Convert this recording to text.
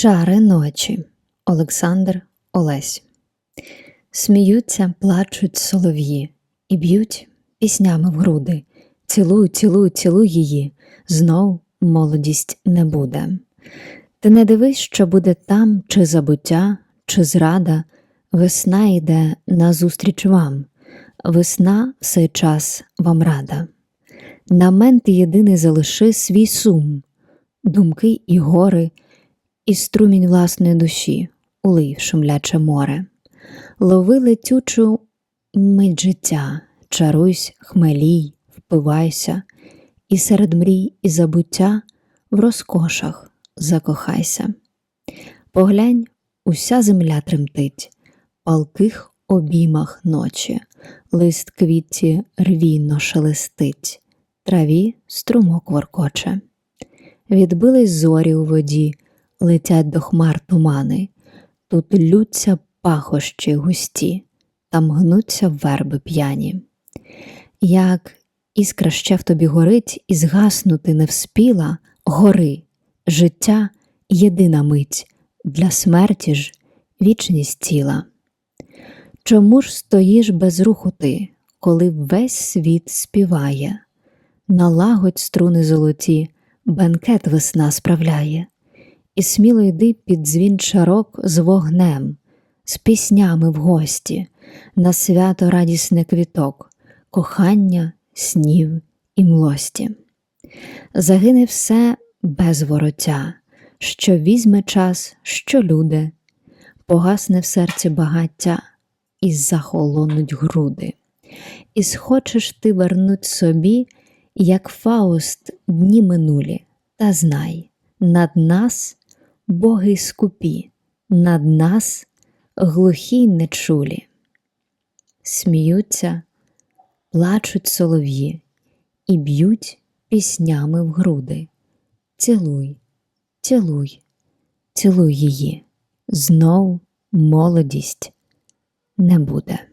Чари ночі Олександр Олесь. Сміються, плачуть солов'ї і б'ють піснями в груди. Цілуй, цілуй, цілуй її, знов молодість не буде. Ти не дивись, що буде там, чи забуття, чи зрада, весна йде назустріч вам, весна в цей час вам рада. На мен ти єдиний залиши свій сум, думки і гори, і струмінь власної душі, улий шумляче море. Лови летючу мить життя, чаруйсь, хмелій, впивайся, і серед мрій і забуття в розкошах закохайся. Поглянь, уся земля тремтить, палких обіймах ночі, лист квітті рвійно шелестить, траві струмок воркоче. Відбились зорі у воді, летять до хмар тумани, тут лються пахощі густі, там гнуться верби п'яні. Як іскра ще в тобі горить і згаснути не вспіла, гори, життя єдина мить, для смерті ж вічність тіла. Чому ж стоїш без руху ти, коли весь світ співає? Налагодь струни золоті, бенкет весна справляє, і сміло йди під дзвін чарок з вогнем, з піснями в гості, на свято радісне квіток, кохання, снів і млості. Загине все без вороття, що візьме час, що люди, погасне в серці багаття і захолонуть груди. І схочеш ти вернуть собі, як Фауст дні минулі, та знай, над нас боги скупі, над нас глухі й нечулі. Сміються, плачуть солов'ї і б'ють піснями в груди. Цілуй, цілуй, цілуй її, знов молодість не буде.